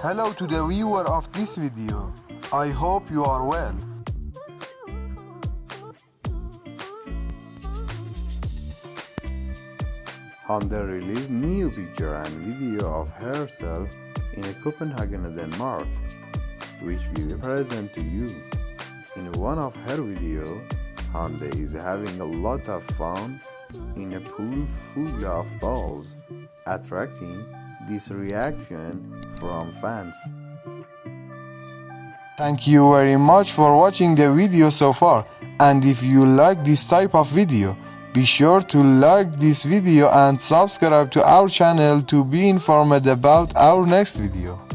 Hello to the viewer of this video. I hope you are well. Honda released new picture and video of herself in Copenhagen, Denmark, which we will present to you. In one of her video, Honda is having a lot of fun in a pool full of balls, attracting this reaction from fans. Thank you very much for watching the video so far and if you like this type of video be sure to like this video and subscribe to our channel to be informed about our next video.